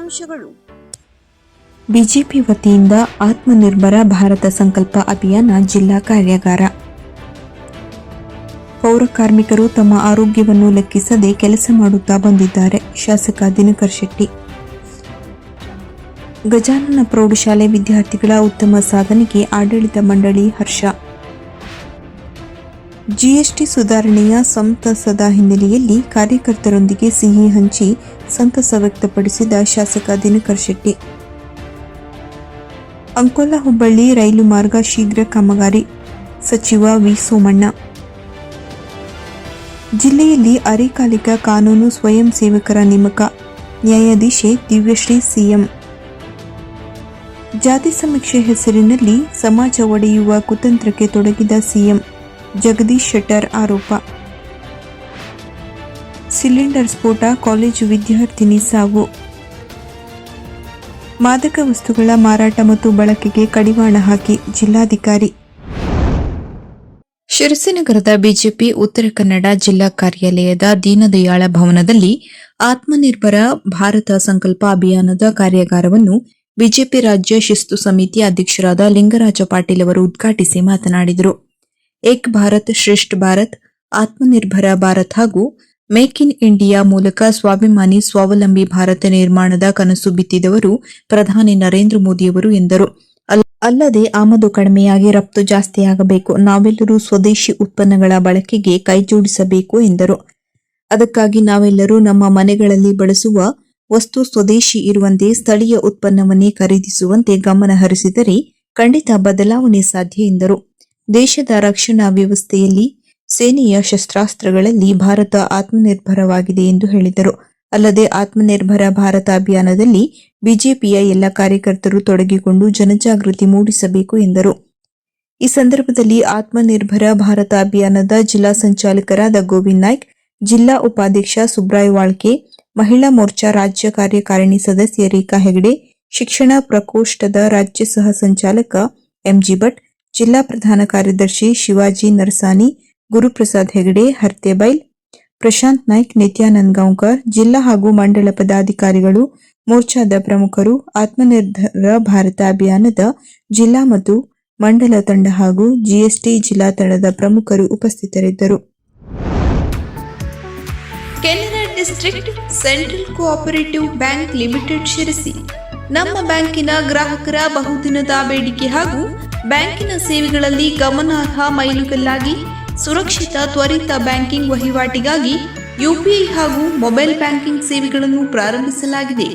ಮುಖ್ಯಾಂಶಗಳು ಬಿಜೆಪಿ ವತಿಯಿಂದ ಆತ್ಮನಿರ್ಭರ ಭಾರತ ಸಂಕಲ್ಪ ಅಭಿಯಾನ ಜಿಲ್ಲಾ ಕಾರ್ಯಾಗಾರ. ಪೌರ ಕಾರ್ಮಿಕರು ತಮ್ಮ ಆರೋಗ್ಯವನ್ನು ಲೆಕ್ಕಿಸದೆ ಕೆಲಸ ಮಾಡುತ್ತಾ ಬಂದಿದ್ದಾರೆ, ಶಾಸಕ ದಿನಕರ್ ಶೆಟ್ಟಿ. ಗಜಾನನ ಪ್ರೌಢಶಾಲೆ ವಿದ್ಯಾರ್ಥಿಗಳ ಉತ್ತಮ ಸಾಧನೆಗೆ ಆಡಳಿತ ಮಂಡಳಿ ಹರ್ಷ. ಜಿಎಸ್ಟಿ ಸುಧಾರಣೆಯ ಸಂತಸದ ಹಿನ್ನೆಲೆಯಲ್ಲಿ ಕಾರ್ಯಕರ್ತರೊಂದಿಗೆ ಸಿಹಿ ಹಂಚಿ ಸಂತಸ ವ್ಯಕ್ತಪಡಿಸಿದ ಶಾಸಕ ದಿನಕರ್ ಶೆಟ್ಟಿ. ಅಂಕೋಲ ಹುಬ್ಬಳ್ಳಿ ರೈಲು ಮಾರ್ಗ ಶೀಘ್ರ ಕಾಮಗಾರಿ, ಸಚಿವ ವಿ. ಸೋಮಣ್ಣ. ಜಿಲ್ಲೆಯಲ್ಲಿ ಅರೆಕಾಲಿಕ ಕಾನೂನು ಸ್ವಯಂ ಸೇವಕರ ನೇಮಕ, ನ್ಯಾಯಾಧೀಶೆ ದಿವ್ಯಶ್ರೀ ಸಿಎಂ. ಜಾತಿ ಸಮೀಕ್ಷೆ ಹೆಸರಿನಲ್ಲಿ ಸಮಾಜ ಒಡೆಯುವ ಕುತಂತ್ರಕ್ಕೆ ತೊಡಗಿದ ಸಿಎಂ ಜಗದೀಶ್ ಶೆಟ್ಟರ್ ಆರೋಪ. ಸಿಲಿಂಡರ್ ಸ್ಫೋಟ, ಕಾಲೇಜು ವಿದ್ಯಾರ್ಥಿನಿ ಸಾವು. ಮಾದಕ ವಸ್ತುಗಳ ಮಾರಾಟ ಮತ್ತು ಬಳಕೆಗೆ ಕಡಿವಾಣ ಹಾಕಿ ಜಿಲ್ಲಾಧಿಕಾರಿ. ಶಿರಸಿನಗರದ ಬಿಜೆಪಿ ಉತ್ತರ ಕನ್ನಡ ಜಿಲ್ಲಾ ಕಾರ್ಯಾಲಯದ ದೀನದಯಾಳ ಭವನದಲ್ಲಿ ಆತ್ಮನಿರ್ಭರ ಭಾರತ ಸಂಕಲ್ಪ ಅಭಿಯಾನದ ಕಾರ್ಯಾಗಾರವನ್ನು ಬಿಜೆಪಿ ರಾಜ್ಯ ಶಿಸ್ತು ಸಮಿತಿ ಅಧ್ಯಕ್ಷರಾದ ಲಿಂಗರಾಜ ಪಾಟೀಲ್ ಅವರು ಉದ್ಘಾಟಿಸಿ ಮಾತನಾಡಿದರು. ಏಕ್ ಭಾರತ್ ಶ್ರೇಷ್ಠ ಭಾರತ್, ಆತ್ಮನಿರ್ಭರ ಭಾರತ್ ಹಾಗೂ ಮೇಕ್ ಇನ್ ಇಂಡಿಯಾ ಮೂಲಕ ಸ್ವಾಭಿಮಾನಿ, ಸ್ವಾವಲಂಬಿ ಭಾರತ ನಿರ್ಮಾಣದ ಕನಸು ಬಿತ್ತಿದವರು ಪ್ರಧಾನಿ ನರೇಂದ್ರ ಮೋದಿಯವರು ಎಂದರು. ಅಲ್- ಅಲ್ಲದೆ ಆಮದು ಕಡಿಮೆಯಾಗಿ ರಫ್ತು ಜಾಸ್ತಿಯಾಗಬೇಕು ನಾವೆಲ್ಲರೂ ಸ್ವದೇಶಿ ಉತ್ಪನ್ನಗಳ ಬಳಕೆಗೆ ಕೈಜೋಡಿಸಬೇಕು ಎಂದರು. ಅದಕ್ಕಾಗಿ ನಾವೆಲ್ಲರೂ ನಮ್ಮ ಮನೆಗಳಲ್ಲಿ ಬಳಸುವ ವಸ್ತು ಸ್ವದೇಶಿ ಇರುವಂತೆ ಸ್ಥಳೀಯ ಉತ್ಪನ್ನವನ್ನೇ ಖರೀದಿಸುವಂತೆ ಗಮನ ಹರಿಸಿದರೆ ಖಂಡಿತ ಬದಲಾವಣೆ ಸಾಧ್ಯ ಎಂದರು. ದೇಶದ ರಕ್ಷಣಾ ವ್ಯವಸ್ಥೆಯಲ್ಲಿ ಸೇನೆಯ ಶಸ್ತ್ರಾಸ್ತ್ರಗಳಲ್ಲಿ ಭಾರತ ಆತ್ಮನಿರ್ಭರವಾಗಿದೆ ಎಂದು ಹೇಳಿದರು. ಅಲ್ಲದೆ ಆತ್ಮನಿರ್ಭರ ಭಾರತ ಅಭಿಯಾನದಲ್ಲಿ ಬಿಜೆಪಿಯ ಎಲ್ಲ ಕಾರ್ಯಕರ್ತರು ತೊಡಗಿಕೊಂಡು ಜನಜಾಗೃತಿ ಮೂಡಿಸಬೇಕು ಎಂದರು. ಈ ಸಂದರ್ಭದಲ್ಲಿ ಆತ್ಮನಿರ್ಭರ ಭಾರತ ಅಭಿಯಾನದ ಜಿಲ್ಲಾ ಸಂಚಾಲಕರಾದ ಗೋವಿಂದ್ ನಾಯ್ಕ್, ಜಿಲ್ಲಾ ಉಪಾಧ್ಯಕ್ಷ ಸುಬ್ರಾಯ್ ವಾಳ್ಕೆ, ಮಹಿಳಾ ಮೋರ್ಚಾ ರಾಜ್ಯ ಕಾರ್ಯಕಾರಿಣಿ ಸದಸ್ಯ ರೇಖಾ ಹೆಗಡೆ, ಶಿಕ್ಷಣ ಪ್ರಕೋಷ್ಠದ ರಾಜ್ಯ ಸಹ ಸಂಚಾಲಕ ಎಂಜಿ ಭಟ್, ಜಿಲ್ಲಾ ಪ್ರಧಾನ ಕಾರ್ಯದರ್ಶಿ ಶಿವಾಜಿ ನರಸಾನಿ ಗುರುಪ್ರಸಾದ್ ಹೆಗಡೆ ಹರ್ತೆಬೈಲ್ ಪ್ರಶಾಂತ್ ನಾಯ್ಕ್, ನಿತ್ಯಾನಂದ್ ಗಾಂವ್ಕರ್, ಜಿಲ್ಲಾ ಹಾಗೂ ಮಂಡಳ ಪದಾಧಿಕಾರಿಗಳು, ಮೋರ್ಚಾದ ಪ್ರಮುಖರು, ಆತ್ಮನಿರ್ಭರ ಭಾರತ ಅಭಿಯಾನದ ಜಿಲ್ಲಾ ಮತ್ತು ಮಂಡಲ ತಂಡ ಹಾಗೂ ಜಿಎಸ್ಟಿ ಜಿಲ್ಲಾ ತಂಡದ ಪ್ರಮುಖರು ಉಪಸ್ಥಿತರಿದ್ದರು. Canara district central cooperative bank limited Sirsi. ನಮ್ಮ ಬ್ಯಾಂಕಿನ ಗ್ರಾಹಕರ ಬಹುದಿನದ ಬೇಡಿಕೆ ಹಾಗೂ ಬ್ಯಾಂಕಿನ ಸೇವೆಗಳಲ್ಲಿ ಗಮನಾರ್ಹ ಮೈಲುಗಲ್ಲಾಗಿ ಸುರಕ್ಷಿತ ತ್ವರಿತ ಬ್ಯಾಂಕಿಂಗ್ ವಹಿವಾಟಿಗಾಗಿ ಯುಪಿಐ ಹಾಗೂ ಮೊಬೈಲ್ ಬ್ಯಾಂಕಿಂಗ್ ಸೇವೆಗಳನ್ನು ಪ್ರಾರಂಭಿಸಲಾಗಿದೆ.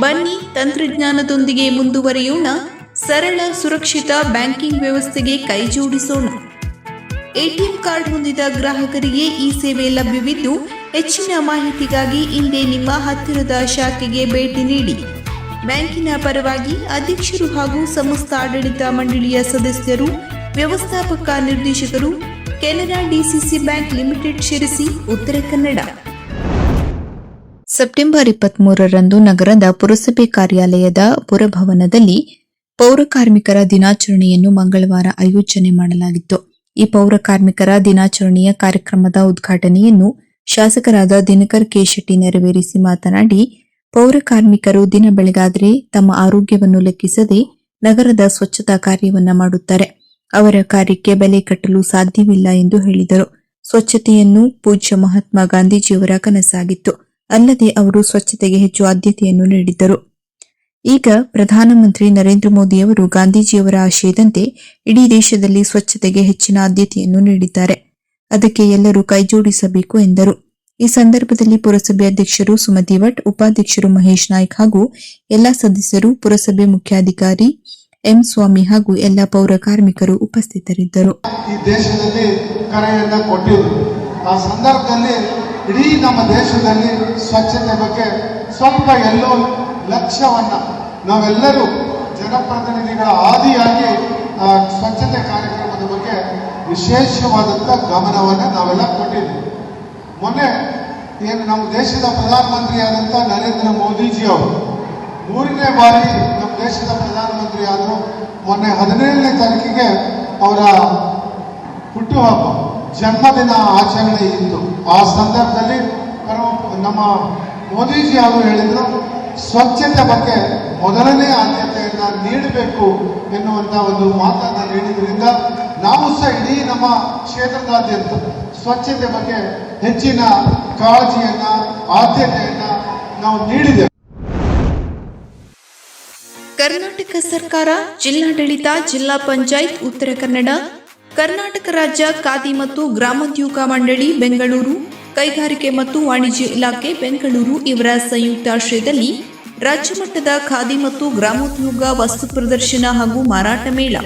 ಬನ್ನಿ ತಂತ್ರಜ್ಞಾನದೊಂದಿಗೆ ಮುಂದುವರಿಯೋಣ. ಸರಳ, ಸುರಕ್ಷಿತ ಬ್ಯಾಂಕಿಂಗ್ ವ್ಯವಸ್ಥೆಗೆ ಕೈಜೋಡಿಸೋಣ ಎಟಿಎಂ ಕಾರ್ಡ್ ಹೊಂದಿದ ಗ್ರಾಹಕರಿಗೆ ಈ ಸೇವೆ ಲಭ್ಯವಿದ್ದು, ಹೆಚ್ಚಿನ ಮಾಹಿತಿಗಾಗಿ ಹಿಂದೆ ನಿಮ್ಮ ಹತ್ತಿರದ ಶಾಖೆಗೆ ಭೇಟಿ ನೀಡಿ. ಬ್ಯಾಂಕಿನ ಪರವಾಗಿ ಅಧ್ಯಕ್ಷರು ಹಾಗೂ ಸಮಸ್ತ ಆಡಳಿತ ಮಂಡಳಿಯ ಸದಸ್ಯರು, ವ್ಯವಸ್ಥಾಪಕ ನಿರ್ದೇಶಕರು Canara DCC bank limited Sirsi Uttara Kannada. September ಇಪ್ಪತ್ಮೂರರಂದು ನಗರದ ಪುರಸಭೆ ಕಾರ್ಯಾಲಯದ ಪುರಭವನದಲ್ಲಿ ಪೌರ ಕಾರ್ಮಿಕರ ದಿನಾಚರಣೆಯನ್ನು ಮಂಗಳವಾರ ಆಯೋಜನೆ ಮಾಡಲಾಗಿತ್ತು. ಈ ಪೌರ ಕಾರ್ಮಿಕರ ದಿನಾಚರಣೆಯ ಕಾರ್ಯಕ್ರಮದ ಉದ್ಘಾಟನೆಯನ್ನು ಶಾಸಕರಾದ ದಿನಕರ್ ಕೆ ಶೆಟ್ಟಿ ನೆರವೇರಿಸಿ ಮಾತನಾಡಿ, ಪೌರ ಕಾರ್ಮಿಕರು ದಿನ ಬೆಳಗಾದರೆ ತಮ್ಮ ಆರೋಗ್ಯವನ್ನು ಲೆಕ್ಕಿಸದೆ ನಗರದ ಸ್ವಚ್ಛತಾ ಕಾರ್ಯವನ್ನು ಮಾಡುತ್ತಾರೆ. ಅವರ ಕಾರ್ಯಕ್ಕೆ ಬೆಲೆ ಕಟ್ಟಲು ಸಾಧ್ಯವಿಲ್ಲ ಎಂದು ಹೇಳಿದರು. ಸ್ವಚ್ಛತೆಯನ್ನು ಪೂಜ್ಯ ಮಹಾತ್ಮ ಗಾಂಧೀಜಿಯವರ ಕನಸಾಗಿತ್ತು. ಅಲ್ಲದೆ ಅವರು ಸ್ವಚ್ಛತೆಗೆ ಹೆಚ್ಚು ಆದ್ಯತೆಯನ್ನು ನೀಡಿದ್ದರು. ಈಗ ಪ್ರಧಾನಮಂತ್ರಿ ನರೇಂದ್ರ ಮೋದಿಯವರು ಗಾಂಧೀಜಿಯವರ ಆಶಯದಂತೆ ಇಡೀ ದೇಶದಲ್ಲಿ ಸ್ವಚ್ಛತೆಗೆ ಹೆಚ್ಚಿನ ಆದ್ಯತೆಯನ್ನು ನೀಡಿದ್ದಾರೆ. ಅದಕ್ಕೆ ಎಲ್ಲರೂ ಕೈಜೋಡಿಸಬೇಕು ಎಂದರು. ಈ ಸಂದರ್ಭದಲ್ಲಿ ಪುರಸಭೆ ಅಧ್ಯಕ್ಷರು ಸುಮತಿ ಭಟ್, ಉಪಾಧ್ಯಕ್ಷರು ಮಹೇಶ್ ನಾಯ್ಕ್ ಹಾಗೂ ಎಲ್ಲಾ ಸದಸ್ಯರು ಪುರಸಭೆ ಮುಖ್ಯಾಧಿಕಾರಿ ಎಂ ಸ್ವಾಮಿ ಹಾಗೂ ಎಲ್ಲ ಪೌರ ಕಾರ್ಮಿಕರು ಉಪಸ್ಥಿತರಿದ್ದರು. ಈ ದೇಶದಲ್ಲಿ ಕರೆಯನ್ನ ಕೊಟ್ಟಿದ್ರು. ಆ ಸಂದರ್ಭದಲ್ಲಿ ಇಡೀ ನಮ್ಮ ದೇಶದಲ್ಲಿ ಸ್ವಚ್ಛತೆ ಬಗ್ಗೆ ಸ್ವಲ್ಪ ಎಲ್ಲೋ ಲಕ್ಷ್ಯವನ್ನ ನಾವೆಲ್ಲರೂ ಜನಪ್ರತಿನಿಧಿಗಳ ಆದಿಯಾಗಿ ಸ್ವಚ್ಛತೆ ಕಾರ್ಯಕ್ರಮದ ಬಗ್ಗೆ ವಿಶೇಷವಾದಂಥ ಗಮನವನ್ನು ನಾವೆಲ್ಲ ಕೊಟ್ಟಿದ್ವಿ. ಮೊನ್ನೆ ಏನು ನಮ್ಮ ದೇಶದ ಪ್ರಧಾನಮಂತ್ರಿಯಾದಂಥ ನರೇಂದ್ರ ಮೋದಿಜಿ ಅವರು ಮೂರನೇ ಬಾರಿ ನಮ್ಮ ದೇಶದ ಪ್ರಧಾನಮಂತ್ರಿ ಆದರು ಮೊನ್ನೆ ಹದಿನೇಳನೇ ತಾರೀಕಿಗೆ ಅವರ ಹುಟ್ಟುಹಬ್ಬ, ಜನ್ಮದಿನ ಆಚರಣೆ ಇತ್ತು. ಆ ಸಂದರ್ಭದಲ್ಲಿ ನಮ್ಮ ಮೋದಿಜಿ ಅವರು ಹೇಳಿದ್ರು, ಸ್ವಚ್ಛತೆ ಬಗ್ಗೆ ಮೊದಲನೇ ಆದ್ಯತೆಯನ್ನು ನೀಡಬೇಕು ಎನ್ನುವಂತ ಒಂದು ಮಾತನ್ನ ನೀಡಿದ್ರಿಂದ ನಾವು ಸಹ ಇಡೀ ನಮ್ಮ ಕ್ಷೇತ್ರದಾದ್ಯಂತ ಸ್ವಚ್ಛತೆ ಬಗ್ಗೆ ಹೆಚ್ಚಿನ ಕಾಳಜಿಯನ್ನ, ಆದ್ಯತೆಯನ್ನ ನಾವು ನೀಡಿದ್ದೇವೆ. ಕರ್ನಾಟಕ ಸರ್ಕಾರ, ಜಿಲ್ಲಾಡಳಿತ, ಜಿಲ್ಲಾ ಪಂಚಾಯತ್, ಉತ್ತರ ಕನ್ನಡ, ಕರ್ನಾಟಕ ರಾಜ್ಯ, ಖಾದಿ ಮತ್ತು ಗ್ರಾಮೋದ್ಯೋಗ ಮಂಡಳಿ, ಬೆಂಗಳೂರು, ಕೈಗಾರಿಕೆ ಮತ್ತು ವಾಣಿಜ್ಯ ಇಲಾಖೆ, ಬೆಂಗಳೂರು ಇವರ ಸಂಯುಕ್ತಾಶ್ರಯದಲ್ಲಿ ರಾಜ್ಯ ಮಟ್ಟದ ಖಾದಿ ಮತ್ತು ಗ್ರಾಮೋದ್ಯೋಗ ವಸ್ತು ಪ್ರದರ್ಶನ ಹಾಗೂ ಮಾರಾಟ ಮೇಳ.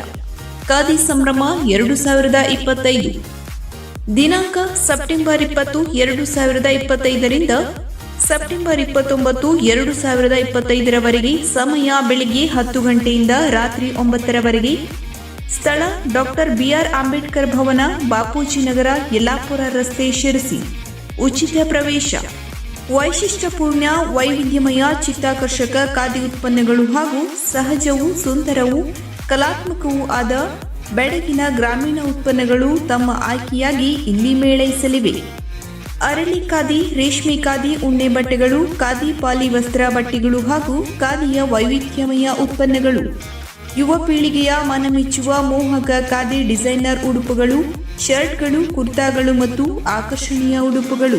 ಖಾದಿ ಸಂಭ್ರಮ ಎರಡು ಸಾವಿರದ ಇಪ್ಪತ್ತೈದು. ದಿನಾಂಕ ಸೆಪ್ಟೆಂಬರ್ ಇಪ್ಪತ್ತು, ಎರಡು ಸಾವಿರದ ಇಪ್ಪತ್ತೈದರಿಂದ ಸೆಪ್ಟೆಂಬರ್ ಇಪ್ಪತ್ತೊಂಬತ್ತು, ಎರಡು ಸಾವಿರದ ಇಪ್ಪತ್ತೈದರವರೆಗೆ ಸಮಯ ಬೆಳಿಗ್ಗೆ ಹತ್ತು ಗಂಟೆಯಿಂದ ರಾತ್ರಿ ಒಂಬತ್ತರವರೆಗೆ. ಸ್ಥಳ ಡಾಕ್ಟರ್ ಬಿಆರ್ ಅಂಬೇಡ್ಕರ್ ಭವನ, ಬಾಪೂಜಿ ನಗರ, ಯಲ್ಲಾಪುರ ರಸ್ತೆ ಶಿರಸಿ ಉಚಿತ ಪ್ರವೇಶ. ವೈಶಿಷ್ಟ್ಯಪೂರ್ಣ ವೈವಿಧ್ಯಮಯ ಚಿತ್ತಾಕರ್ಷಕ ಖಾದಿ ಉತ್ಪನ್ನಗಳು ಹಾಗೂ ಸಹಜವೂ ಸುಂದರವೂ ಕಲಾತ್ಮಕವೂ ಆದ ಬೆಳಗಿನ ಗ್ರಾಮೀಣ ಉತ್ಪನ್ನಗಳು ತಮ್ಮ ಆಯ್ಕೆಯಾಗಿ ಇಲ್ಲಿ ಮೇಳೈಸಲಿವೆ. ಅರಳಿ ಖಾದಿ, ರೇಷ್ಮೆ ಖಾದಿ, ಉಣ್ಣೆ ಬಟ್ಟೆಗಳು, ಖಾದಿ ಪಾಲಿ ವಸ್ತ್ರ ಬಟ್ಟೆಗಳು ಹಾಗೂ ಖಾದಿಯ ವೈವಿಧ್ಯಮಯ ಉತ್ಪನ್ನಗಳು. ಯುವ ಪೀಳಿಗೆಯ ಮನಮೆಚ್ಚುವ ಮೋಹಕ ಖಾದಿ ಡಿಸೈನರ್ ಉಡುಪುಗಳು, ಶರ್ಟ್ಗಳು, ಕುರ್ತಾಗಳು ಮತ್ತು ಆಕರ್ಷಣೀಯ ಉಡುಪುಗಳು.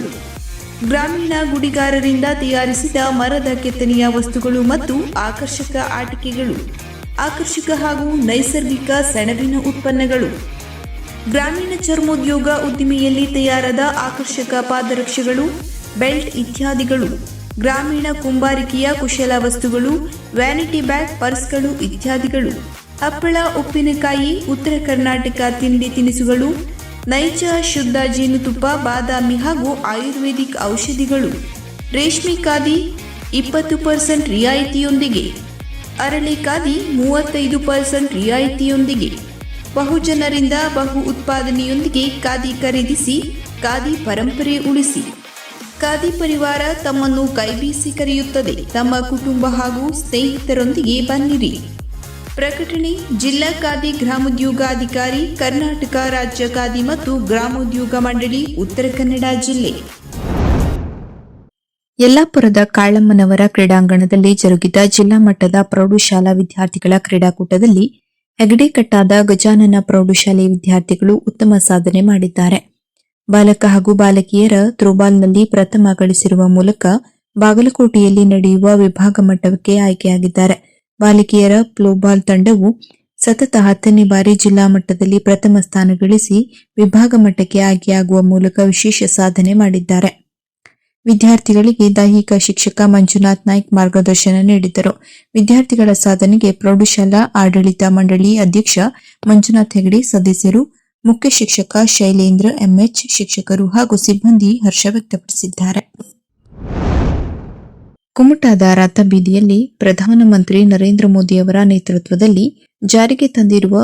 ಗ್ರಾಮೀಣ ಗುಡಿಗಾರರಿಂದ ತಯಾರಿಸಿದ ಮರದ ಕೆತ್ತನೆಯ ವಸ್ತುಗಳು ಮತ್ತು ಆಕರ್ಷಕ ಆಟಿಕೆಗಳು. ಆಕರ್ಷಕ ಹಾಗೂ ನೈಸರ್ಗಿಕ ಸೆಣಬಿನ ಉತ್ಪನ್ನಗಳು. ಗ್ರಾಮೀಣ ಚರ್ಮೋದ್ಯೋಗ ಉದ್ದಿಮೆಯಲ್ಲಿ ತಯಾರಾದ ಆಕರ್ಷಕ ಪಾದರಕ್ಷೆಗಳು, ಬೆಲ್ಟ್ ಇತ್ಯಾದಿಗಳು, ಗ್ರಾಮೀಣ ಕುಂಬಾರಿಕೆಯ ಕುಶಲ ವಸ್ತುಗಳು, ವ್ಯಾನಿಟಿ ಬ್ಯಾಗ್, ಪರ್ಸ್ಗಳು ಇತ್ಯಾದಿಗಳು. ಹಪ್ಪಳ, ಉಪ್ಪಿನಕಾಯಿ, ಉತ್ತರ ಕರ್ನಾಟಕ ತಿಂಡಿ ತಿನಿಸುಗಳು, ನೈಜ, ಶುದ್ಧ ಜೇನುತುಪ್ಪ, ಬಾದಾಮಿ ಹಾಗೂ ಆಯುರ್ವೇದಿಕ್ ಔಷಧಿಗಳು. ರೇಷ್ಮೆ ಖಾದಿ ಇಪ್ಪತ್ತು ಪರ್ಸೆಂಟ್ ರಿಯಾಯಿತಿಯೊಂದಿಗೆ. ಅರಳಿ ಖಾದಿ ಮೂವತ್ತೈದು ಪರ್ಸೆಂಟ್ ರಿಯಾಯಿತಿಯೊಂದಿಗೆ. ಬಹುಜನರಿಂದ ಬಹು ಉತ್ಪಾದನೆಯೊಂದಿಗೆ ಖಾದಿ ಖರೀದಿಸಿ, ಖಾದಿ ಪರಂಪರೆ ಉಳಿಸಿ. ಖಾದಿ ಪರಿವಾರ ತಮ್ಮನ್ನು ಕೈಬೀಸಿ ಕರೆಯುತ್ತದೆ. ತಮ್ಮ ಕುಟುಂಬ ಹಾಗೂ ಸ್ನೇಹಿತರೊಂದಿಗೆ ಬನ್ನಿರಿ. ಪ್ರಕಟಣೆ, ಜಿಲ್ಲಾ ಖಾದಿ ಗ್ರಾಮೋದ್ಯೋಗಾಧಿಕಾರಿ, ಕರ್ನಾಟಕ ರಾಜ್ಯ ಖಾದಿ ಮತ್ತು ಗ್ರಾಮೋದ್ಯೋಗ ಮಂಡಳಿ, ಉತ್ತರ ಕನ್ನಡ ಜಿಲ್ಲೆ. ಯಲ್ಲಾಪುರದ ಕಾಳಮ್ಮನವರ ಕ್ರೀಡಾಂಗಣದಲ್ಲಿ ಜರುಗಿದ ಜಿಲ್ಲಾ ಮಟ್ಟದ ಪ್ರೌಢಶಾಲಾ ವಿದ್ಯಾರ್ಥಿಗಳ ಕ್ರೀಡಾಕೂಟದಲ್ಲಿ ಹೆಗಡೆಕಟ್ಟಾದ ಗಜಾನನ ಪ್ರೌಢಶಾಲೆ ವಿದ್ಯಾರ್ಥಿಗಳು ಉತ್ತಮ ಸಾಧನೆ ಮಾಡಿದ್ದಾರೆ. ಬಾಲಕ ಹಾಗೂ ಬಾಲಕಿಯರ ಥ್ರೋಬಾಲ್ನಲ್ಲಿ ಪ್ರಥಮ ಗಳಿಸಿರುವ ಮೂಲಕ ಬಾಗಲಕೋಟೆಯಲ್ಲಿ ನಡೆಯುವ ವಿಭಾಗ ಮಟ್ಟಕ್ಕೆ ಆಯ್ಕೆಯಾಗಿದ್ದಾರೆ. ಬಾಲಕಿಯರ ಫ್ಲೋಬಾಲ್ ತಂಡವು ಸತತ ಹತ್ತನೇ ಬಾರಿ ಜಿಲ್ಲಾ ಮಟ್ಟದಲ್ಲಿ ಪ್ರಥಮ ಸ್ಥಾನ ಗಳಿಸಿ ವಿಭಾಗ ಮಟ್ಟಕ್ಕೆ ಆಯ್ಕೆಯಾಗುವ ಮೂಲಕ ವಿಶೇಷ ಸಾಧನೆ ಮಾಡಿದ್ದಾರೆ. ವಿದ್ಯಾರ್ಥಿಗಳಿಗೆ ದೈಹಿಕ ಶಿಕ್ಷಕ ಮಂಜುನಾಥ್ ನಾಯ್ಕ್ ಮಾರ್ಗದರ್ಶನ ನೀಡಿದರು. ವಿದ್ಯಾರ್ಥಿಗಳ ಸಾಧನೆಗೆ ಪ್ರೌಢಶಾಲಾ, ಆಡಳಿತ ಮಂಡಳಿ ಅಧ್ಯಕ್ಷ ಮಂಜುನಾಥ್ ಹೆಗಡೆ ಸದಸ್ಯರು, ಮುಖ್ಯ ಶಿಕ್ಷಕ ಶೈಲೇಂದ್ರ ಎಂಎಚ್, ಶಿಕ್ಷಕರು ಹಾಗೂ ಸಿಬ್ಬಂದಿ ಹರ್ಷ ವ್ಯಕ್ತಪಡಿಸಿದ್ದಾರೆ. ಕುಮಟಾದ ರಥಬೀದಿಯಲ್ಲಿ ಪ್ರಧಾನಮಂತ್ರಿ ನರೇಂದ್ರ ಮೋದಿಯವರ ನೇತೃತ್ವದಲ್ಲಿ ಜಾರಿಗೆ ತಂದಿರುವ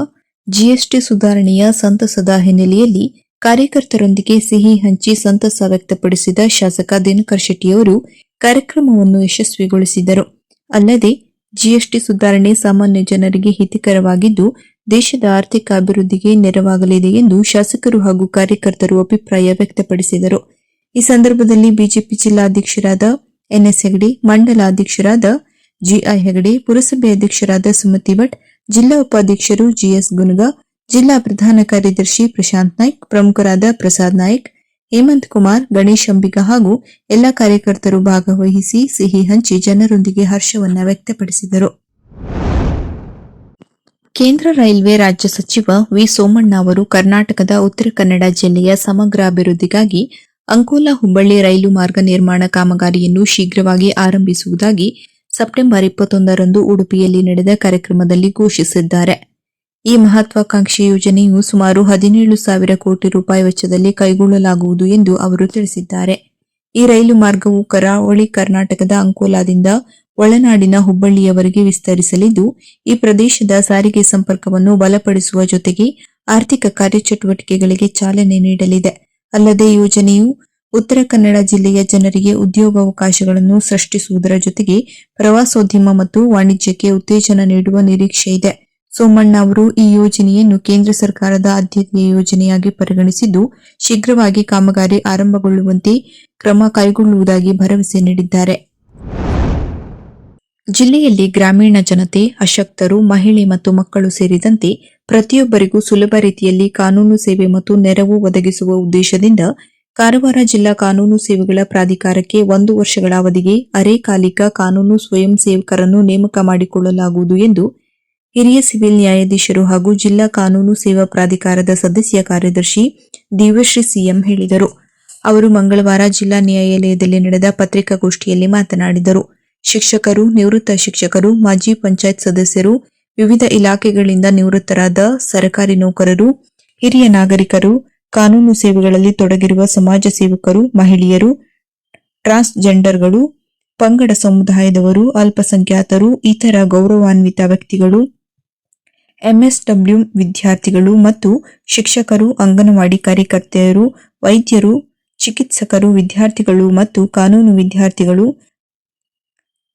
ಜಿಎಸ್ಟಿ ಸುಧಾರಣೆಯ ಸಂತಸದ ಹಿನ್ನೆಲೆಯಲ್ಲಿ ಕಾರ್ಯಕರ್ತರೊಂದಿಗೆ ಸಿಹಿ ಹಂಚಿ ಸಂತಸ ವ್ಯಕ್ತಪಡಿಸಿದ ಶಾಸಕ ದಿನಕರ್ ಶೆಟ್ಟಿಯವರು ಕಾರ್ಯಕ್ರಮವನ್ನು ಯಶಸ್ವಿಗೊಳಿಸಿದರು. ಅಲ್ಲದೆ, ಜಿಎಸ್ಟಿ ಸುಧಾರಣೆ ಸಾಮಾನ್ಯ ಜನರಿಗೆ ಹಿತಕರವಾಗಿದ್ದು, ದೇಶದ ಆರ್ಥಿಕ ಅಭಿವೃದ್ಧಿಗೆ ನೆರವಾಗಲಿದೆ ಎಂದು ಶಾಸಕರು ಹಾಗೂ ಕಾರ್ಯಕರ್ತರು ಅಭಿಪ್ರಾಯ ವ್ಯಕ್ತಪಡಿಸಿದರು. ಈ ಸಂದರ್ಭದಲ್ಲಿ ಬಿಜೆಪಿ ಜಿಲ್ಲಾಧ್ಯಕ್ಷರಾದ ಎನ್ಎಸ್ ಹೆಗಡೆ, ಮಂಡಲ ಅಧ್ಯಕ್ಷರಾದ ಜಿಐ ಹೆಗಡೆ, ಪುರಸಭೆ ಅಧ್ಯಕ್ಷರಾದ ಸುಮತಿ ಭಟ್, ಜಿಲ್ಲಾ ಉಪಾಧ್ಯಕ್ಷರು ಜಿಎಸ್ ಗುನ್ಗ ಜಿಲ್ಲಾ ಪ್ರಧಾನ ಕಾರ್ಯದರ್ಶಿ ಪ್ರಶಾಂತ್ ನಾಯ್ಕ್, ಪ್ರಮುಖರಾದ ಪ್ರಸಾದ್ ನಾಯ್ಕ್, ಹೇಮಂತ್ ಕುಮಾರ್, ಗಣೇಶ್ ಅಂಬಿಗ ಹಾಗೂ ಎಲ್ಲ ಕಾರ್ಯಕರ್ತರು ಭಾಗವಹಿಸಿ ಸಿಹಿ ಹಂಚಿ ಜನರೊಂದಿಗೆ ಹರ್ಷವನ್ನ ವ್ಯಕ್ತಪಡಿಸಿದರು. ಕೇಂದ್ರ ರೈಲ್ವೆ ರಾಜ್ಯ ಸಚಿವ ವಿ. ಸೋಮಣ್ಣ ಅವರು ಕರ್ನಾಟಕದ ಉತ್ತರ ಕನ್ನಡ ಜಿಲ್ಲೆಯ ಸಮಗ್ರ ಅಭಿವೃದ್ಧಿಗಾಗಿ ಅಂಕೋಲಾ ಹುಬ್ಬಳ್ಳಿ ರೈಲು ಮಾರ್ಗ ನಿರ್ಮಾಣ ಕಾಮಗಾರಿಯನ್ನು ಶೀಘ್ರವಾಗಿ ಆರಂಭಿಸುವುದಾಗಿ ಸೆಪ್ಟೆಂಬರ್ ಇಪ್ಪತ್ತೊಂದರಂದು ಉಡುಪಿಯಲ್ಲಿ ನಡೆದ ಕಾರ್ಯಕ್ರಮದಲ್ಲಿ ಘೋಷಿಸಿದ್ದಾರೆ. ಈ ಮಹತ್ವಾಕಾಂಕ್ಷಿ ಯೋಜನೆಯು ಸುಮಾರು ಹದಿನೇಳು ಸಾವಿರ ಕೋಟಿ ರೂಪಾಯಿ ವೆಚ್ಚದಲ್ಲಿ ಕೈಗೊಳ್ಳಲಾಗುವುದು ಎಂದು ಅವರು ತಿಳಿಸಿದ್ದಾರೆ. ಈ ರೈಲು ಮಾರ್ಗವು ಕರಾವಳಿ ಕರ್ನಾಟಕದ ಅಂಕೋಲಾದಿಂದ ಒಳನಾಡಿನ ಹುಬ್ಬಳ್ಳಿಯವರೆಗೆ ವಿಸ್ತರಿಸಲಿದ್ದು, ಈ ಪ್ರದೇಶದ ಸಾರಿಗೆ ಸಂಪರ್ಕವನ್ನು ಬಲಪಡಿಸುವ ಜೊತೆಗೆ ಆರ್ಥಿಕ ಕಾರ್ಯಚಟುವಟಿಕೆಗಳಿಗೆ ಚಾಲನೆ ನೀಡಲಿದೆ. ಅಲ್ಲದೆ ಯೋಜನೆಯು ಉತ್ತರ ಕನ್ನಡ ಜಿಲ್ಲೆಯ ಜನರಿಗೆ ಉದ್ಯೋಗಾವಕಾಶಗಳನ್ನು ಸೃಷ್ಟಿಸುವುದರ ಜೊತೆಗೆ ಪ್ರವಾಸೋದ್ಯಮ ಮತ್ತು ವಾಣಿಜ್ಯಕ್ಕೆ ಉತ್ತೇಜನ ನೀಡುವ ನಿರೀಕ್ಷೆ ಇದೆ. ಸೋಮಣ್ಣ ಅವರು ಈ ಯೋಜನೆಯನ್ನು ಕೇಂದ್ರ ಸರ್ಕಾರದ ಆದ್ಯತೆಯ ಯೋಜನೆಯಾಗಿ ಪರಿಗಣಿಸಿದ್ದು, ಶೀಘ್ರವಾಗಿ ಕಾಮಗಾರಿ ಆರಂಭಗೊಳ್ಳುವಂತೆ ಕ್ರಮ ಕೈಗೊಳ್ಳುವುದಾಗಿ ಭರವಸೆ ನೀಡಿದ್ದಾರೆ. ಜಿಲ್ಲೆಯಲ್ಲಿ ಗ್ರಾಮೀಣ ಜನತೆ, ಅಶಕ್ತರು, ಮಹಿಳೆ ಮತ್ತು ಮಕ್ಕಳು ಸೇರಿದಂತೆ ಪ್ರತಿಯೊಬ್ಬರಿಗೂ ಸುಲಭ ರೀತಿಯಲ್ಲಿ ಕಾನೂನು ಸೇವೆ ಮತ್ತು ನೆರವು ಒದಗಿಸುವ ಉದ್ದೇಶದಿಂದ ಕಾರವಾರ ಜಿಲ್ಲಾ ಕಾನೂನು ಸೇವೆಗಳ ಪ್ರಾಧಿಕಾರಕ್ಕೆ ಒಂದು ವರ್ಷಗಳ ಅವಧಿಗೆ ಅರೆಕಾಲಿಕ ಕಾನೂನು ಸ್ವಯಂ ಸೇವಕರನ್ನು ನೇಮಕ ಮಾಡಿಕೊಳ್ಳಲಾಗುವುದು ಎಂದು ಹಿರಿಯ ಸಿವಿಲ್ ನ್ಯಾಯಾಧೀಶರು ಹಾಗೂ ಜಿಲ್ಲಾ ಕಾನೂನು ಸೇವಾ ಪ್ರಾಧಿಕಾರದ ಸದಸ್ಯ ಕಾರ್ಯದರ್ಶಿ ದಿವ್ಯಶ್ರೀ ಸಿಎಂ ಹೇಳಿದರು. ಅವರು ಮಂಗಳವಾರ ಜಿಲ್ಲಾ ನ್ಯಾಯಾಲಯದಲ್ಲಿ ನಡೆದ ಪತ್ರಿಕಾಗೋಷ್ಠಿಯಲ್ಲಿ ಮಾತನಾಡಿದರು. ಶಿಕ್ಷಕರು, ನಿವೃತ್ತ ಶಿಕ್ಷಕರು, ಮಾಜಿ ಪಂಚಾಯತ್ ಸದಸ್ಯರು, ವಿವಿಧ ಇಲಾಖೆಗಳಿಂದ ನಿವೃತ್ತರಾದ ಸರ್ಕಾರಿ ನೌಕರರು, ಹಿರಿಯ ನಾಗರಿಕರು, ಕಾನೂನು ಸೇವೆಗಳಲ್ಲಿ ತೊಡಗಿರುವ ಸಮಾಜ ಸೇವಕರು, ಮಹಿಳೆಯರು, ಟ್ರಾನ್ಸ್ಜೆಂಡರ್ಗಳು, ಪಂಗಡ ಸಮುದಾಯದವರು, ಅಲ್ಪಸಂಖ್ಯಾತರು, ಇತರ ಗೌರವಾನ್ವಿತ ವ್ಯಕ್ತಿಗಳು ಎಂಎಸ್ಡಬ್ಲ್ಯೂ ವಿದ್ಯಾರ್ಥಿಗಳು ಮತ್ತು ಶಿಕ್ಷಕರು, ಅಂಗನವಾಡಿ ಕಾರ್ಯಕರ್ತೆಯರು, ವೈದ್ಯರು, ಚಿಕಿತ್ಸಕರು, ವಿದ್ಯಾರ್ಥಿಗಳು ಮತ್ತು ಕಾನೂನು ವಿದ್ಯಾರ್ಥಿಗಳು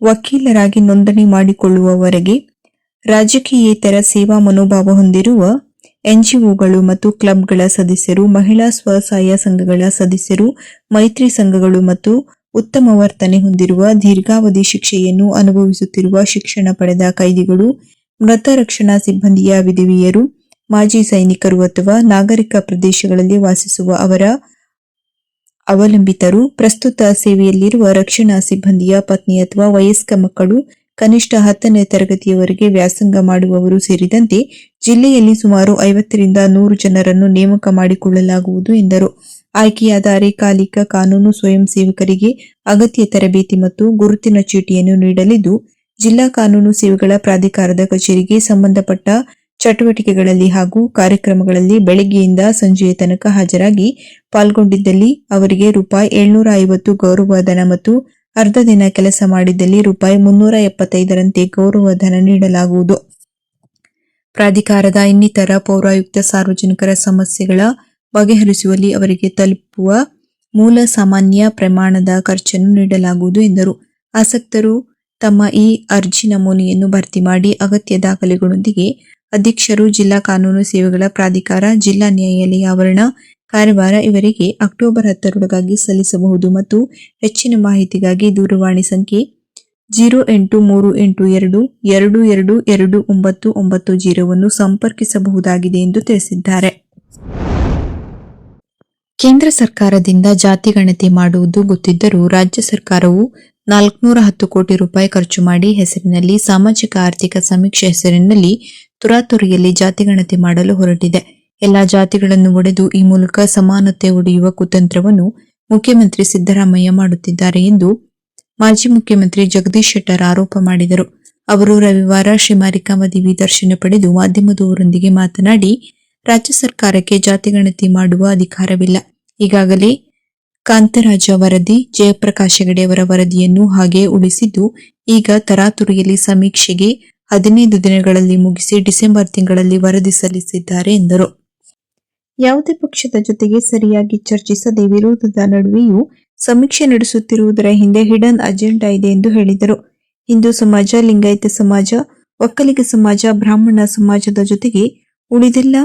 ವಕೀಲರಾಗಿ ನೋಂದಣಿ ಮಾಡಿಕೊಳ್ಳುವವರೆಗೆ ರಾಜಕೀಯೇತರ ಸೇವಾ ಮನೋಭಾವ ಹೊಂದಿರುವ ಎನ್ಜಿಒಗಳು ಮತ್ತು ಕ್ಲಬ್ಗಳ ಸದಸ್ಯರು, ಮಹಿಳಾ ಸ್ವಸಹಾಯ ಸಂಘಗಳ ಸದಸ್ಯರು, ಮೈತ್ರಿ ಸಂಘಗಳು ಮತ್ತು ಉತ್ತಮ ವರ್ತನೆ ಹೊಂದಿರುವ ದೀರ್ಘಾವಧಿ ಶಿಕ್ಷೆಯನ್ನು ಅನುಭವಿಸುತ್ತಿರುವ ಶಿಕ್ಷಣ ಪಡೆದ ಕೈದಿಗಳು ಮೃತ ರಕ್ಷಣಾ ಸಿಬ್ಬಂದಿಯ ವಿಧವೆಯರು ಮಾಜಿ ಸೈನಿಕರು ಅಥವಾ ನಾಗರಿಕ ಪ್ರದೇಶಗಳಲ್ಲಿ ವಾಸಿಸುವ ಅವರ ಅವಲಂಬಿತರು, ಪ್ರಸ್ತುತ ಸೇವೆಯಲ್ಲಿರುವ ರಕ್ಷಣಾ ಸಿಬ್ಬಂದಿಯ ಪತ್ನಿ ಅಥವಾ ವಯಸ್ಕ ಮಕ್ಕಳು, ಕನಿಷ್ಠ ಹತ್ತನೇ ತರಗತಿಯವರೆಗೆ ವ್ಯಾಸಂಗ ಮಾಡುವವರು ಸೇರಿದಂತೆ ಜಿಲ್ಲೆಯಲ್ಲಿ ಸುಮಾರು ಐವತ್ತರಿಂದ ನೂರು ಜನರನ್ನು ನೇಮಕ ಮಾಡಿಕೊಳ್ಳಲಾಗುವುದು ಎಂದರು. ಆಯ್ಕೆಯಾದ ಅರೆಕಾಲಿಕ ಕಾನೂನು ಸ್ವಯಂ ಸೇವಕರಿಗೆ ಅಗತ್ಯ ತರಬೇತಿ ಮತ್ತು ಗುರುತಿನ ಚೀಟಿಯನ್ನು ನೀಡಲಿದ್ದು ಜಿಲ್ಲಾ ಕಾನೂನು ಸೇವೆಗಳ ಪ್ರಾಧಿಕಾರದ ಕಚೇರಿಗೆ ಸಂಬಂಧಪಟ್ಟ ಚಟುವಟಿಕೆಗಳಲ್ಲಿ ಹಾಗೂ ಕಾರ್ಯಕ್ರಮಗಳಲ್ಲಿ ಬೆಳಗ್ಗೆಯಿಂದ ಸಂಜೆಯ ತನಕ ಹಾಜರಾಗಿ ಪಾಲ್ಗೊಂಡಿದ್ದಲ್ಲಿ ಅವರಿಗೆ ರೂಪಾಯಿ ಏಳ್ನೂರ ಐವತ್ತು ಗೌರವಧನ ಮತ್ತು ಅರ್ಧ ದಿನ ಕೆಲಸ ಮಾಡಿದ್ದಲ್ಲಿ ರೂಪಾಯಿ ಮುನ್ನೂರ ಎಪ್ಪತ್ತೈದರಂತೆ ಗೌರವಧನ ನೀಡಲಾಗುವುದು. ಪ್ರಾಧಿಕಾರದ ಇನ್ನಿತರ ಪೌರಾಯುಕ್ತ ಸಾರ್ವಜನಿಕರ ಸಮಸ್ಯೆಗಳ ಬಗೆಹರಿಸುವಲ್ಲಿ ಅವರಿಗೆ ತಲುಪುವ ಮೂಲ ಸಾಮಾನ್ಯ ಪ್ರಮಾಣದ ಖರ್ಚನ್ನು ನೀಡಲಾಗುವುದು ಎಂದರು. ಆಸಕ್ತರು ತಮ್ಮ ಈ ಅರ್ಜಿ ನಮೂನೆಯನ್ನು ಭರ್ತಿ ಮಾಡಿ ಅಗತ್ಯ ದಾಖಲೆಗಳೊಂದಿಗೆ ಅಧ್ಯಕ್ಷರು ಜಿಲ್ಲಾ ಕಾನೂನು ಸೇವೆಗಳ ಪ್ರಾಧಿಕಾರ, ಜಿಲ್ಲಾ ನ್ಯಾಯಾಲಯ ಆವರಣ, ಕಾರವಾರ ಇವರಿಗೆ ಅಕ್ಟೋಬರ್ ಹತ್ತರೊಳಗಾಗಿ ಸಲ್ಲಿಸಬಹುದು ಮತ್ತು ಹೆಚ್ಚಿನ ಮಾಹಿತಿಗಾಗಿ ದೂರವಾಣಿ ಸಂಖ್ಯೆ ಜೀರೋ ಎಂಟು ಮೂರು ಎಂಟು ಎರಡು ಎರಡು ಎರಡು ಎರಡು ಒಂಬತ್ತು ಒಂಬತ್ತು ಜೀರೋವನ್ನು ಸಂಪರ್ಕಿಸಬಹುದಾಗಿದೆ ಎಂದು ತಿಳಿಸಿದ್ದಾರೆ. ಕೇಂದ್ರ ಸರ್ಕಾರದಿಂದ ಜಾತಿ ಗಣತಿ ಮಾಡುವುದು ಗೊತ್ತಿದ್ದರೂ ರಾಜ್ಯ ಸರ್ಕಾರವು ನಾಲ್ಕುನೂರ ಹತ್ತು ಕೋಟಿ ರೂಪಾಯಿ ಖರ್ಚು ಮಾಡಿ ಹೆಸರಿನಲ್ಲಿ ಸಾಮಾಜಿಕ ಆರ್ಥಿಕ ಸಮೀಕ್ಷೆ ಹೆಸರಿನಲ್ಲಿ ತುರಾತುರಿಯಲ್ಲಿ ಜಾತಿಗಣತಿ ಮಾಡಲು ಹೊರಟಿದೆ. ಎಲ್ಲಾ ಜಾತಿಗಳನ್ನು ಒಡೆದು ಈ ಮೂಲಕ ಸಮಾನತೆ ಒಡೆಯುವ ಕುತಂತ್ರವನ್ನು ಮುಖ್ಯಮಂತ್ರಿ ಸಿದ್ದರಾಮಯ್ಯ ಮಾಡುತ್ತಿದ್ದಾರೆ ಎಂದು ಮಾಜಿ ಮುಖ್ಯಮಂತ್ರಿ ಜಗದೀಶ್ ಶೆಟ್ಟರ್ ಆರೋಪ ಮಾಡಿದರು. ಅವರು ರವಿವಾರ ಶ್ರೀ ಮಾರಿಕಾಂಬ ದೇವಿ ದರ್ಶನ ಪಡೆದು ಮಾಧ್ಯಮದವರೊಂದಿಗೆ ಮಾತನಾಡಿ, ರಾಜ್ಯ ಸರ್ಕಾರಕ್ಕೆ ಜಾತಿಗಣತಿ ಮಾಡುವ ಅಧಿಕಾರವಿಲ್ಲ. ಈಗಾಗಲೇ ಕಾಂತರಾಜ ವರದಿ, ಜಯಪ್ರಕಾಶ್ ಹೆಗಡೆಯವರ ವರದಿಯನ್ನು ಹಾಗೆ ಉಳಿಸಿದ್ದು, ಈಗ ತರಾತುರಿಯಲ್ಲಿ ಸಮೀಕ್ಷೆಗೆ ಹದಿನೈದು ದಿನಗಳಲ್ಲಿ ಮುಗಿಸಿ ಡಿಸೆಂಬರ್ ತಿಂಗಳಲ್ಲಿ ವರದಿ ಸಲ್ಲಿಸಿದ್ದಾರೆ ಎಂದರು. ಯಾವುದೇ ಪಕ್ಷದ ಜೊತೆಗೆ ಸರಿಯಾಗಿ ಚರ್ಚಿಸದೆ ವಿರೋಧದ ನಡುವೆಯೂ ಸಮೀಕ್ಷೆ ನಡೆಸುತ್ತಿರುವುದರ ಹಿಂದೆ ಹಿಡನ್ ಅಜೆಂಡಾ ಇದೆ ಎಂದು ಹೇಳಿದರು. ಹಿಂದೂ ಸಮಾಜ, ಲಿಂಗಾಯತ ಸಮಾಜ, ಒಕ್ಕಲಿಗ ಸಮಾಜ, ಬ್ರಾಹ್ಮಣ ಸಮಾಜದ ಜೊತೆಗೆ ಉಳಿದೆಲ್ಲ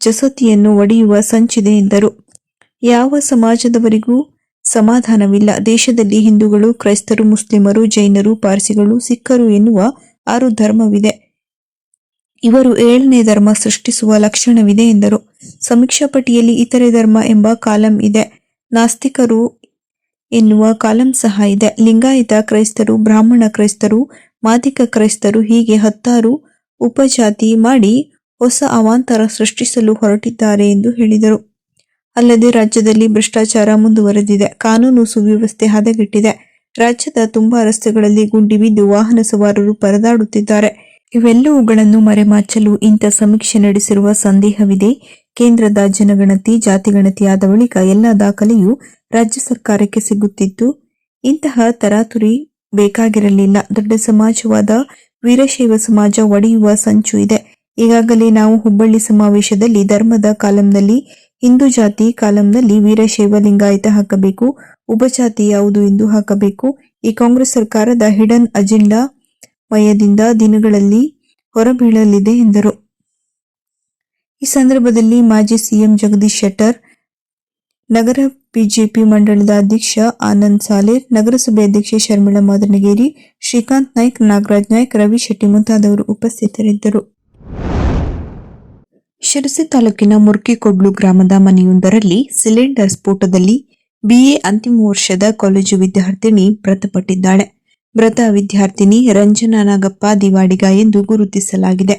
ಜಸತಿಯನ್ನು ಒಡೆಯುವ ಸಂಚಿದೆ ಎಂದರು. ಯಾವ ಸಮಾಜದವರಿಗೂ ಸಮಾಧಾನವಿಲ್ಲ. ದೇಶದಲ್ಲಿ ಹಿಂದೂಗಳು, ಕ್ರೈಸ್ತರು, ಮುಸ್ಲಿಮರು, ಜೈನರು, ಪಾರ್ಸಿಗಳು, ಸಿಖ್ಖರು ಎನ್ನುವ ಆರು ಧರ್ಮವಿದೆ. ಇವರು ಏಳನೇ ಧರ್ಮ ಸೃಷ್ಟಿಸುವ ಲಕ್ಷಣವಿದೆ ಎಂದರು. ಸಮೀಕ್ಷಾ ಪಟ್ಟಿಯಲ್ಲಿ ಇತರೆ ಧರ್ಮ ಎಂಬ ಕಾಲಂ ಇದೆ. ನಾಸ್ತಿಕರು ಎನ್ನುವ ಕಾಲಂ ಸಹ ಇದೆ. ಲಿಂಗಾಯತ ಕ್ರೈಸ್ತರು, ಬ್ರಾಹ್ಮಣ ಕ್ರೈಸ್ತರು, ಮಾದಿಕ ಕ್ರೈಸ್ತರು ಹೀಗೆ ಹತ್ತಾರು ಉಪಜಾತಿ ಮಾಡಿ ಹೊಸ ಅವಾಂತರ ಸೃಷ್ಟಿಸಲು ಹೊರಟಿದ್ದಾರೆ ಎಂದು ಹೇಳಿದರು. ಅಲ್ಲದೆ ರಾಜ್ಯದಲ್ಲಿ ಭ್ರಷ್ಟಾಚಾರ ಮುಂದುವರೆದಿದೆ. ಕಾನೂನು ಸುವ್ಯವಸ್ಥೆ ಹದಗೆಟ್ಟಿದೆ. ರಾಜ್ಯದ ತುಂಬಾ ರಸ್ತೆಗಳಲ್ಲಿ ಗುಂಡಿ ಬಿದ್ದು ವಾಹನ ಸವಾರರು ಪರದಾಡುತ್ತಿದ್ದಾರೆ. ಇವೆಲ್ಲವುಗಳನ್ನು ಮರೆಮಾಚಲು ಇಂಥ ಸಮೀಕ್ಷೆ ನಡೆಸಿರುವ ಸಂದೇಹವಿದೆ. ಕೇಂದ್ರದ ಜನಗಣತಿ, ಜಾತಿಗಣತಿ ಆದ ಬಳಿಕ ಎಲ್ಲ ದಾಖಲೆಯೂ ರಾಜ್ಯ ಸರ್ಕಾರಕ್ಕೆ ಸಿಗುತ್ತಿದ್ದು ಇಂತಹ ತರಾತುರಿ ಬೇಕಾಗಿರಲಿಲ್ಲ. ದೊಡ್ಡ ಸಮಾಜವಾದ ವೀರಶೈವ ಸಮಾಜ ಒಡೆಯುವ ಸಂಚು ಇದೆ. ಈಗಾಗಲೇ ನಾವು ಹುಬ್ಬಳ್ಳಿ ಸಮಾವೇಶದಲ್ಲಿ ಧರ್ಮದ ಕಾಲಂನಲ್ಲಿ ಹಿಂದೂ ಜಾತಿ ಕಾಲಂನಲ್ಲಿ ವೀರಶೈವ ಲಿಂಗಾಯತ ಹಾಕಬೇಕು. ಉಪಜಾತಿ ಯಾವುದು ಎಂದು ಹಾಕಬೇಕು. ಈ ಕಾಂಗ್ರೆಸ್ ಸರ್ಕಾರದ ಹಿಡನ್ ಅಜೆಂಡಾ ಮಯದಿಂದ ದಿನಗಳಲ್ಲಿ ಹೊರಬೀಳಲಿದೆ ಎಂದರು. ಈ ಸಂದರ್ಭದಲ್ಲಿ ಮಾಜಿ ಸಿಎಂ ಜಗದೀಶ್ ಶೆಟ್ಟರ್, ನಗರ ಬಿಜೆಪಿ ಮಂಡಳದ ಅಧ್ಯಕ್ಷ ಆನಂದ್ ಸಾಲೇರ್ ನಗರಸಭೆ ಅಧ್ಯಕ್ಷೆ ಶರ್ಮಿಳಾ ಮಾದನಗೇರಿ, ಶ್ರೀಕಾಂತ್ ನಾಯ್ಕ್, ನಾಗರಾಜ್ ನಾಯ್ಕ್, ರವಿ ಶೆಟ್ಟಿ ಮುಂತಾದವರು ಉಪಸ್ಥಿತರಿದ್ದರು. ಶಿರಸಿ ತಾಲೂಕಿನ ಮುರ್ಕಿಕೊಡ್ಲು ಗ್ರಾಮದ ಮನೆಯೊಂದರಲ್ಲಿ ಸಿಲಿಂಡರ್ ಸ್ಫೋಟದಲ್ಲಿ ಬಿಎ ಅಂತಿಮ ವರ್ಷದ ಕಾಲೇಜು ವಿದ್ಯಾರ್ಥಿನಿ ಮೃತಪಟ್ಟಿದ್ದಾಳೆ. ಮೃತ ವಿದ್ಯಾರ್ಥಿನಿ ರಂಜನಾ ನಾಗಪ್ಪ ದಿವಾಡಿಗ ಎಂದು ಗುರುತಿಸಲಾಗಿದೆ.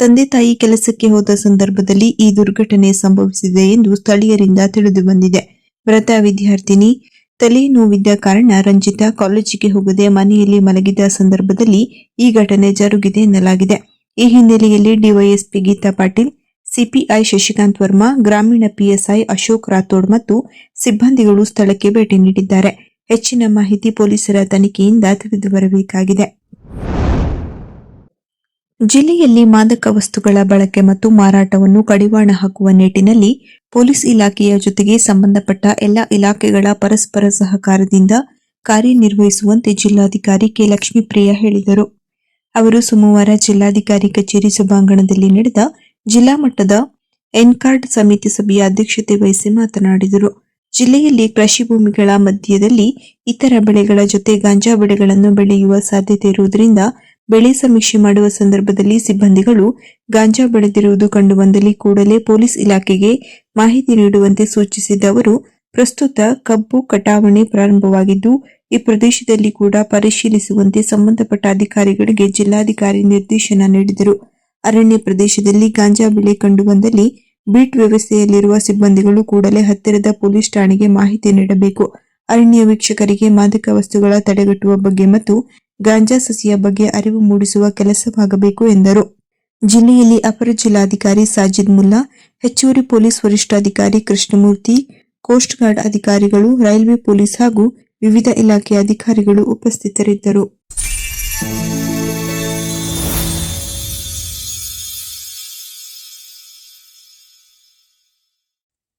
ತಂದೆ ತಾಯಿ ಕೆಲಸಕ್ಕೆ ಹೋದ ಸಂದರ್ಭದಲ್ಲಿ ಈ ದುರ್ಘಟನೆ ಸಂಭವಿಸಿದೆ ಎಂದು ಸ್ಥಳೀಯರಿಂದ ತಿಳಿದು ಬಂದಿದೆ. ಮೃತ ವಿದ್ಯಾರ್ಥಿನಿ ತಲೆ ನೋವಿದ್ದ ಕಾರಣ ರಂಜಿತಾ ಕಾಲೇಜಿಗೆ ಹೋಗದೆ ಮನೆಯಲ್ಲಿ ಮಲಗಿದ ಸಂದರ್ಭದಲ್ಲಿ ಈ ಘಟನೆ ಜರುಗಿದೆ ಎನ್ನಲಾಗಿದೆ. ಈ ಹಿನ್ನೆಲೆಯಲ್ಲಿ ಡಿವೈಎಸ್ಪಿ ಗೀತಾ ಪಾಟೀಲ್ ಸಿಪಿಐ ಶಶಿಕಾಂತ್ ವರ್ಮಾ, ಗ್ರಾಮೀಣ ಪಿಎಸ್ಐ ಅಶೋಕ್ ರಾಥೋಡ್ ಮತ್ತು ಸಿಬ್ಬಂದಿಗಳು ಸ್ಥಳಕ್ಕೆ ಭೇಟಿ ನೀಡಿದ್ದಾರೆ. ಹೆಚ್ಚಿನ ಮಾಹಿತಿ ಪೊಲೀಸರ ತನಿಖೆಯಿಂದ ತಿಳಿದು ಬರಬೇಕಾಗಿದೆ. ಜಿಲ್ಲೆಯಲ್ಲಿ ಮಾದಕ ವಸ್ತುಗಳ ಬಳಕೆ ಮತ್ತು ಮಾರಾಟವನ್ನು ಕಡಿವಾಣ ಹಾಕುವ ನಿಟ್ಟಿನಲ್ಲಿ ಪೊಲೀಸ್ ಇಲಾಖೆಯ ಜೊತೆಗೆ ಸಂಬಂಧಪಟ್ಟ ಎಲ್ಲ ಇಲಾಖೆಗಳ ಪರಸ್ಪರ ಸಹಕಾರದಿಂದ ಕಾರ್ಯನಿರ್ವಹಿಸುವಂತೆ ಜಿಲ್ಲಾಧಿಕಾರಿ ಕೆ. ಲಕ್ಷ್ಮೀಪ್ರಿಯ ಹೇಳಿದರು. ಅವರು ಸೋಮವಾರ ಜಿಲ್ಲಾಧಿಕಾರಿ ಕಚೇರಿ ಸಭಾಂಗಣದಲ್ಲಿ ನಡೆದ ಜಿಲ್ಲಾ ಮಟ್ಟದ ಎನ್ಕಾರ್ಡ್ ಸಮಿತಿ ಸಭೆಯ ಅಧ್ಯಕ್ಷತೆ ವಹಿಸಿ ಮಾತನಾಡಿದರು. ಜಿಲ್ಲೆಯಲ್ಲಿ ಕೃಷಿ ಭೂಮಿಗಳ ಮಧ್ಯದಲ್ಲಿ ಇತರ ಬೆಳೆಗಳ ಜೊತೆ ಗಾಂಜಾ ಬೆಳೆಗಳನ್ನು ಬೆಳೆಯುವ ಸಾಧ್ಯತೆ ಇರುವುದರಿಂದ ಬೆಳೆ ಸಮೀಕ್ಷೆ ಮಾಡುವ ಸಂದರ್ಭದಲ್ಲಿ ಸಿಬ್ಬಂದಿಗಳು ಗಾಂಜಾ ಬೆಳೆದಿರುವುದು ಕಂಡುಬಂದಲ್ಲಿ ಕೂಡಲೇ ಪೊಲೀಸ್ ಇಲಾಖೆಗೆ ಮಾಹಿತಿ ನೀಡುವಂತೆ ಸೂಚಿಸಿದ ಅವರು, ಪ್ರಸ್ತುತ ಕಬ್ಬು ಕಟಾವಣೆ ಪ್ರಾರಂಭವಾಗಿದ್ದು, ಈ ಪ್ರದೇಶದಲ್ಲಿ ಕೂಡ ಪರಿಶೀಲಿಸುವಂತೆ ಸಂಬಂಧಪಟ್ಟ ಅಧಿಕಾರಿಗಳಿಗೆ ಜಿಲ್ಲಾಧಿಕಾರಿ ನಿರ್ದೇಶನ ನೀಡಿದರು. ಅರಣ್ಯ ಪ್ರದೇಶದಲ್ಲಿ ಗಾಂಜಾ ಬೆಳೆ ಕಂಡುಬಂದಲ್ಲಿ ಬೀಟ್ ವ್ಯವಸ್ಥೆಯಲ್ಲಿರುವ ಸಿಬ್ಬಂದಿಗಳು ಕೂಡಲೇ ಹತ್ತಿರದ ಪೊಲೀಸ್ ಠಾಣೆಗೆ ಮಾಹಿತಿ ನೀಡಬೇಕು. ಅರಣ್ಯ ವೀಕ್ಷಕರಿಗೆ ಮಾದಕ ವಸ್ತುಗಳ ತಡೆಗಟ್ಟುವ ಬಗ್ಗೆ ಮತ್ತು ಗಾಂಜಾ ಸಸಿಯ ಬಗ್ಗೆ ಅರಿವು ಮೂಡಿಸುವ ಕೆಲಸವಾಗಬೇಕು ಎಂದರು. ಜಿಲ್ಲೆಯಲ್ಲಿ ಅಪರ ಜಿಲ್ಲಾಧಿಕಾರಿ ಸಾಜಿದ್ ಮುಲ್ಲಾ, ಹೆಚ್ಚುವರಿ ಪೊಲೀಸ್ ವರಿಷ್ಠಾಧಿಕಾರಿ ಕೃಷ್ಣಮೂರ್ತಿ, ಕೋಸ್ಟ್ ಗಾರ್ಡ್ ಅಧಿಕಾರಿಗಳು, ರೈಲ್ವೆ ಪೊಲೀಸ್ ಹಾಗೂ ವಿವಿಧ ಇಲಾಖೆಯ ಅಧಿಕಾರಿಗಳು ಉಪಸ್ಥಿತರಿದ್ದರು.